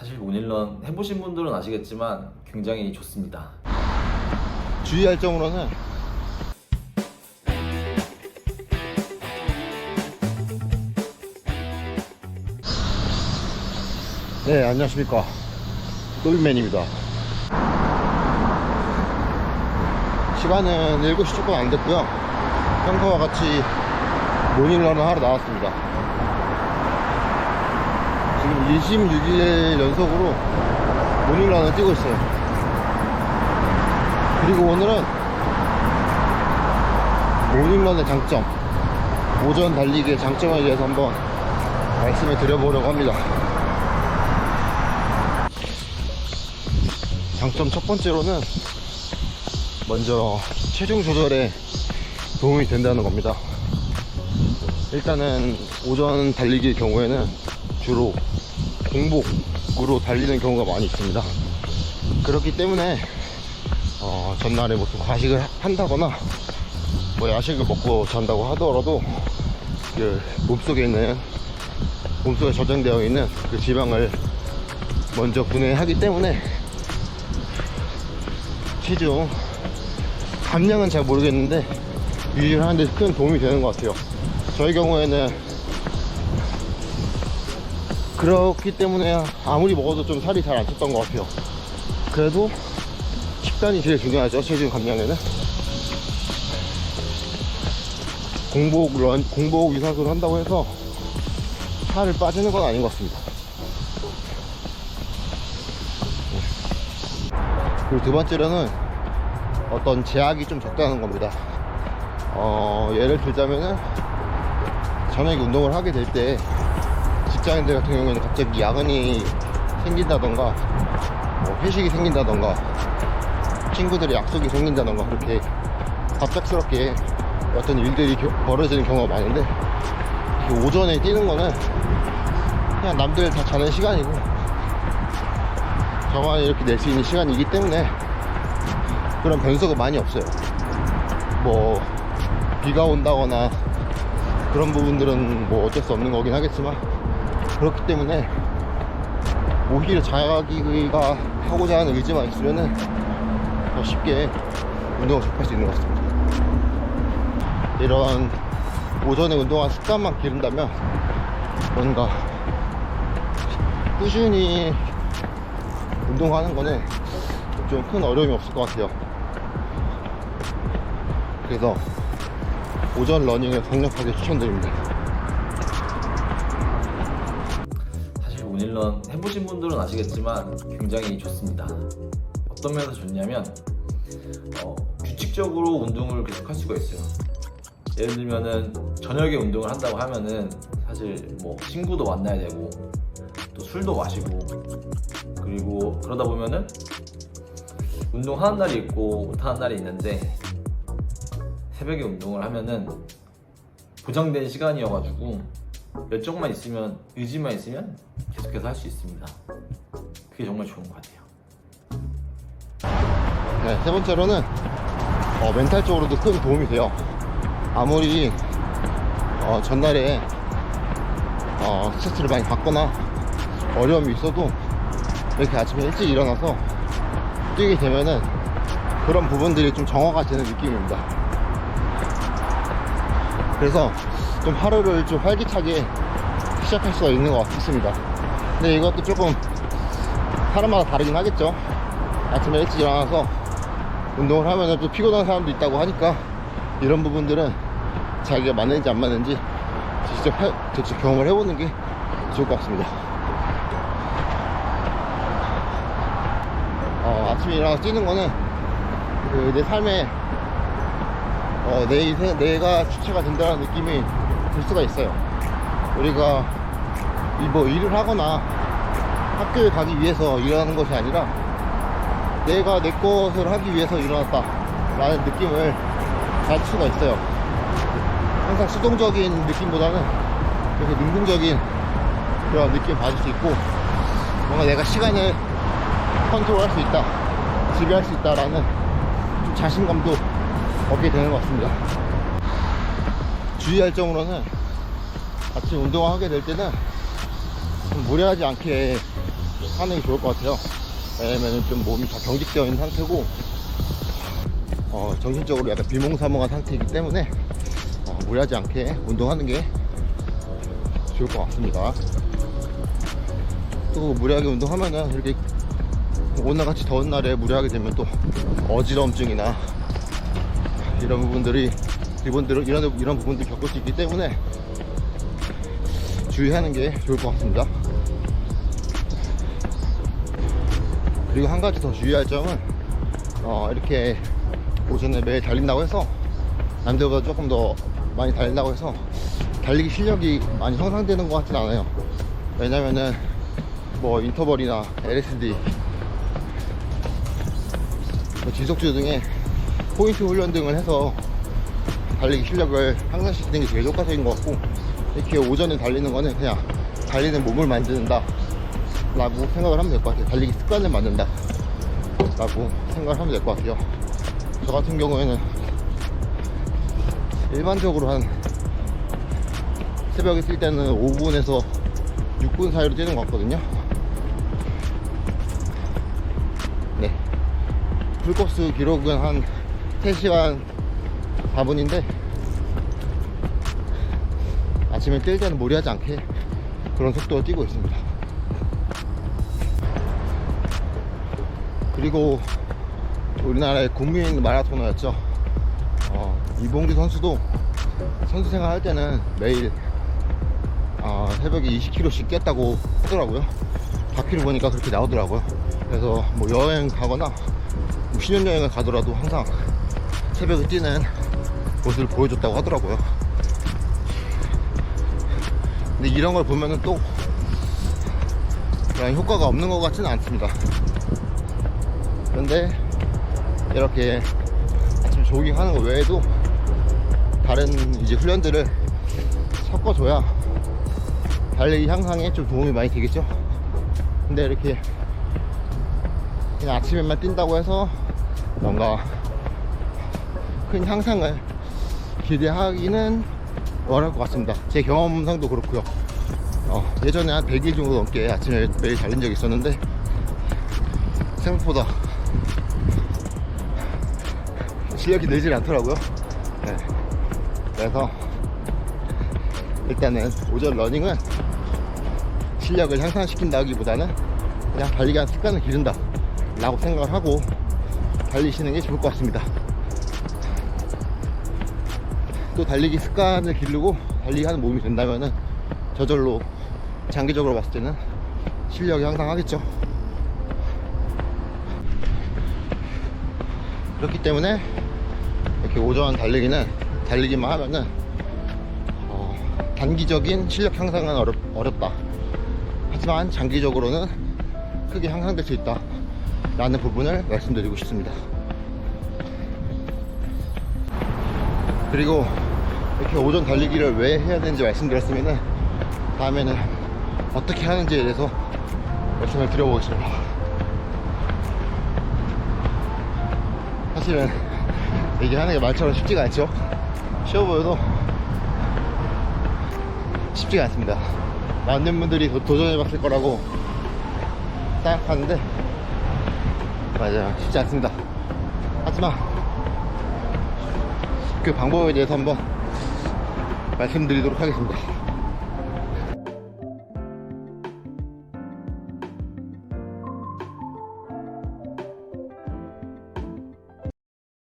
사실 온일런 해보신 분들은 아시겠지만 굉장히 좋습니다. 주의할 점으로는 네 안녕하십니까. 또비맨입니다. 시간은 7시 조금 안 됐고요. 평소와 같이 모닝런을 하러 나왔습니다 지금 26일 연속으로 모닝런을 뛰고 있어요. 그리고 오늘은 모닝런의 장점 오전 달리기의 장점에 대해서 한번 말씀을 드려보려고 합니다. 장점 첫 번째로는 먼저 체중 조절에 도움이 된다는 겁니다. 일단은 오전 달리기의 경우에는 주로 공복으로 달리는 경우가 많이 있습니다. 그렇기 때문에 어, 전날에 무슨 과식을 한다거나 뭐 야식을 먹고 잔다고 하더라도 그 몸속에 있는 몸속에 저장되어 있는 그 지방을 먼저 분해하기 때문에 체중 감량은 잘 모르겠는데 유지를 하는데 큰 도움이 되는 것 같아요. 저희 경우에는 그렇기 때문에 아무리 먹어도 좀 살이 잘 안 쪘던 것 같아요. 그래도 식단이 제일 중요하죠 체중 감량에는. 공복 런 공복 유산소를 한다고 해서 살을 빠지는 건 아닌 것 같습니다. 그리고 두 번째로는 어떤 제약이 좀 적다는 겁니다. 어, 예를 들자면은 저녁에 운동을 하게 될때 직장인들 같은 경우에는 갑자기 야근이 생긴다던가 뭐 회식이 생긴다던가 친구들의 약속이 생긴다던가 그렇게 갑작스럽게 어떤 일들이 겨- 벌어지는 경우가 많은데 오전에 뛰는 거는 그냥 남들 다 자는 시간이고 저만 이렇게 낼 수 있는 시간이기 때문에 그런 변수가 많이 없어요. 뭐 비가 온다거나 그런 부분들은 뭐 어쩔 수 없는 거긴 하겠지만 그렇기 때문에 오히려 자기가 하고자 하는 의지만 있으면은 더 쉽게 운동을 접할 수 있는 것 같습니다. 이런 오전에 운동한 습관만 기른다면 뭔가 꾸준히 운동하는 거는 좀 큰 어려움이 없을 것 같아요. 그래서 오전 러닝을 강력하게 추천드립니다. 온일런 해보신 분들은 아시겠지만 굉장히 좋습니다. 어떤 면에서 좋냐면 어, 규칙적으로 운동을 계속 할 수가 있어요. 예를 들면은 저녁에 운동을 한다고 하면은 사실 뭐 친구도 만나야 되고 또 술도 마시고 그리고 그러다 보면은 운동하는 날이 있고 못하는 날이 있는데 새벽에 운동을 하면은 보장된 시간이어가지고 열정만 있으면 의지만 있으면 계속해서 할 수 있습니다. 그게 정말 좋은 것 같아요. 네, 세 번째로는 어, 멘탈적으로도 큰 도움이 돼요. 아무리 어, 전날에 어, 스트레스를 많이 받거나 어려움이 있어도 이렇게 아침에 일찍 일어나서 뛰게 되면은 그런 부분들이 좀 정화가 되는 느낌입니다. 그래서 좀 하루를 좀 활기차게 시작할 수가 있는 것 같습니다. 근데 이것도 조금 사람마다 다르긴 하겠죠. 아침에 일찍 일어나서 운동을 하면 또 피곤한 사람도 있다고 하니까 이런 부분들은 자기가 맞는지 안 맞는지 직접, 해, 직접 경험을 해보는 게 좋을 것 같습니다. 어, 아침에 일어나서 뛰는 거는 그 내 삶에 어, 내 인생, 내가 주체가 된다는 느낌이 들 수가 있어요. 우리가 이뭐 일을 하거나 학교에 가기 위해서 일하는 것이 아니라 내가 내 것을 하기 위해서 일어났다 라는 느낌을 가질 수가 있어요 항상 수동적인 느낌보다는 그래서 능동적인 그런 느낌을 받을 수 있고 뭔가 내가 시간을 컨트롤 할 수 있다 지배할 수 있다라는 좀 자신감도 얻게 되는 것 같습니다 주의할 점으로는 아침 운동을 하게 될 때는 좀 무리하지 않게 하는 게 좋을 것 같아요. 왜냐면 좀 몸이 다 경직되어 있는 상태고, 어, 정신적으로 약간 비몽사몽한 상태이기 때문에, 어, 무리하지 않게 운동하는 게 좋을 것 같습니다. 또 무리하게 운동하면은 이렇게 오늘같이 더운 날에 무리하게 되면 또 어지러움증이나 이런 부분들이 기본대로 이런 이런 부분들 겪을 수 있기 때문에 주의하는 게 좋을 것 같습니다. 그리고 한 가지 더 주의할 점은 어, 이렇게 오전에 매일 달린다고 해서 남들보다 조금 더 많이 달린다고 해서 달리기 실력이 많이 향상되는 것 같진 않아요. 왜냐면은 뭐 인터벌이나 LSD 뭐 지속주 등의 포인트 훈련 등을 해서 달리기 실력을 향상시키는 게 제일 효과적인 것 같고 이렇게 오전에 달리는 거는 그냥 달리는 몸을 만드는다. 라고 생각을 하면 될 것 같아요. 달리기 습관을 만든다 라고 생각을 하면 될 것 같아요. 저 같은 경우에는 일반적으로 한 새벽에 뛸 때는 5분에서 6분 사이로 뛰는 것 같거든요. 네. 풀코스 기록은 한 3시간 4분인데 아침에 뛸 때는 무리하지 않게 그런 속도로 뛰고 있습니다. 그리고 우리나라의 국민 마라토너였죠. 어, 이봉규 선수도 선수 생활 할 때는 매일 어, 새벽에 20km씩 뛰었다고 하더라고요. 바퀴를 보니까 그렇게 나오더라고요. 그래서 뭐 여행 가거나 뭐 신혼여행을 가더라도 항상 새벽에 뛰는 모습을 보여줬다고 하더라고요. 근데 이런 걸 보면은 또 그냥 효과가 없는 것 같지는 않습니다. 그런데 이렇게 아침 조깅 하는 거 외에도 다른 이제 훈련들을 섞어줘야 달리기 향상에 좀 도움이 많이 되겠죠. 근데 이렇게 그냥 아침에만 뛴다고 해서 뭔가 큰 향상을 기대하기는 어려울 것 같습니다. 제 경험상도 그렇고요. 어, 예전에 한 100일 정도 넘게 아침에 매일 달린 적이 있었는데 생각보다 실력이 늘질 않더라고요. 네. 그래서 일단은 오전 러닝은 실력을 향상시킨다기보다는 그냥 달리기 한 습관을 기른다 라고 생각을 하고 달리시는 게 좋을 것 같습니다 또 달리기 습관을 기르고 달리기 하는 몸이 된다면은 저절로 장기적으로 봤을 때는 실력이 향상하겠죠. 그렇기 때문에 이렇게 오전 달리기는 달리기만 하면은 어, 단기적인 실력 향상은 어렵, 어렵다. 하지만 장기적으로는 크게 향상될 수 있다 라는 부분을 말씀드리고 싶습니다. 그리고 이렇게 오전 달리기를 왜 해야 되는지 말씀드렸으면은 다음에는 어떻게 하는지에 대해서 말씀을 드려보겠습니다. 사실은 얘기하는 게 말처럼 쉽지가 않죠. 쉬워 보여도 쉽지가 않습니다. 많은 분들이 도, 전해 봤을 거라고 생각하는데 맞아요. 쉽지 않습니다. 하지만 그 방법에 대해서 한번 말씀드리도록 하겠습니다